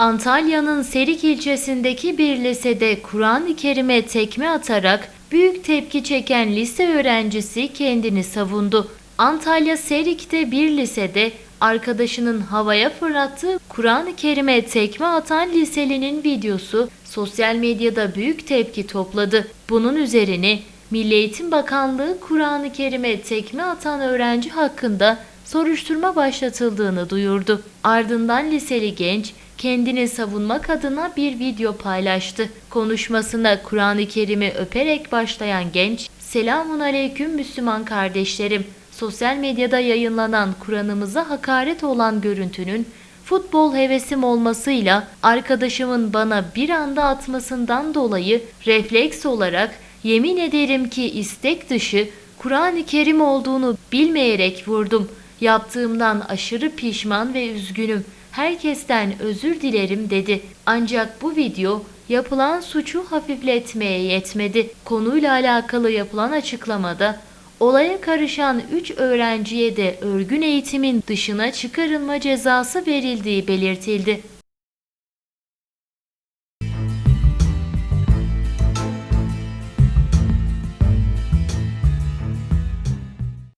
Antalya'nın Serik ilçesindeki bir lisede Kur'an-ı Kerim'e tekme atarak büyük tepki çeken lise öğrencisi kendini savundu. Antalya Serik'te bir lisede arkadaşının havaya fırlattığı Kur'an-ı Kerim'e tekme atan liselinin videosu sosyal medyada büyük tepki topladı. Bunun üzerine Milli Eğitim Bakanlığı Kur'an-ı Kerim'e tekme atan öğrenci hakkında soruşturma başlatıldığını duyurdu. Ardından liseli genç kendini savunmak adına bir video paylaştı. Konuşmasına Kur'an-ı Kerim'i öperek başlayan genç, "Selamun aleyküm Müslüman kardeşlerim. Sosyal medyada yayınlanan Kur'an'ımıza hakaret olan görüntünün futbol hevesim olmasıyla arkadaşımın bana bir anda atmasından dolayı refleks olarak yemin ederim ki istek dışı Kur'an-ı Kerim olduğunu bilmeyerek vurdum. Yaptığımdan aşırı pişman ve üzgünüm. Herkesten özür dilerim dedi. Ancak bu video yapılan suçu hafifletmeye yetmedi. Konuyla alakalı yapılan açıklamada olaya karışan 3 öğrenciye de örgün eğitimin dışına çıkarılma cezası verildiği belirtildi.